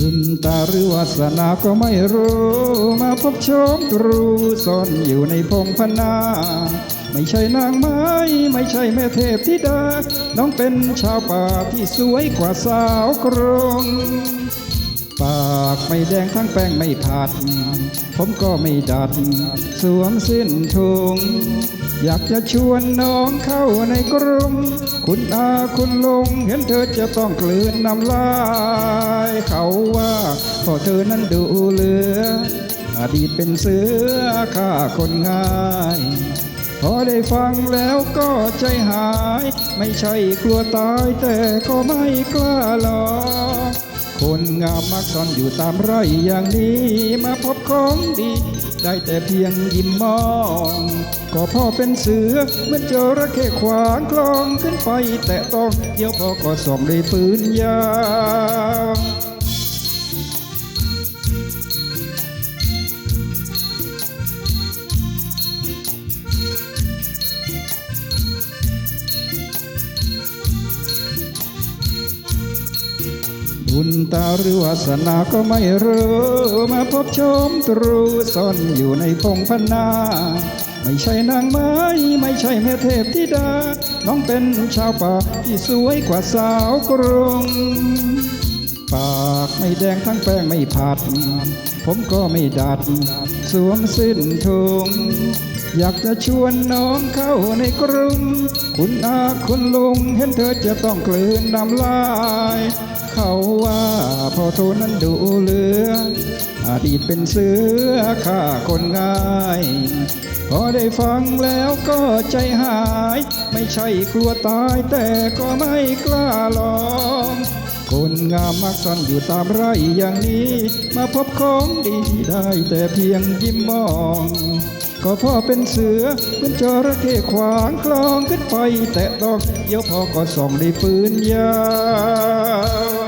บุญตาหรือวาสนาก็ไม่รู้ มาพบชมตรูซ่อนอยู่ในพงพนา ไม่ใช่นางไม้ ไม่ใช่แม่เทพธิดา น้องเป็นชาวป่าที่สวยกว่าสาวกรุง ปากไม่แดงทั้งแป้งไม่ผัด ผมก็ไม่ดัด สวมสิ้นทุง อยากจะชวนน้องเข้าในกรุงคุณอาคุณลุงเห็นเธอจะต้องกลืนน้ำลาย เขาว่าพอเธอนั้นดูเหลือ อดีตเป็นเสือฆ่าคนง่ายพอได้ฟังแล้วก็ใจหาย ไม่ใช่กลัวตายแต่ก็ไม่กล้าหลอก คนงามมักซ่อนอยู่ตามไร่อย่างนี้มาพบของดี ได้แต่เพียงยิ้มมอง ก็พ่อเป็นเสือเหมือนจระเข้ขวางคลองขึ้นไปแต่ต้องเดี๋ยวพ่อก็ส่องด้วยปืนยาว บุญตาหรือวาสนาก็ไม่รู้มาพบชมตรูซ่อนอยู่ในพงพนา ไม่ใช่นางไม้ไม่ใช่แม่เทพธิดา น้องเป็นชาวป่าที่สวยกว่าสาวกรุง ปากไม่แดงทั้งแป้งไม่ผัด ผมก็ไม่ดัด สวมสิ้นทุงอยากจะชวนน้องเข้าในกรุง คุณอาคุณลุงเห็นเธอจะต้องกลืนน้ำลาย โทนั้นดูเหลืออดีตเป็นเสือฆ่าคนง่าย พอได้ฟังแล้วก็ใจหาย ไม่ใช่กลัวตายแต่ก็ไม่กล้าลองคนงามมักซ่อนอยู่ตามไร่อย่างนี้ มาพบของดีได้แต่เพียงยิ้มมอง ก็พ่อเป็นเสือเป็นจระเข้ขวางคลองขึ้นไป แต่ต้องเดี๋ยวพ่อก็ส่องด้ปืนยาว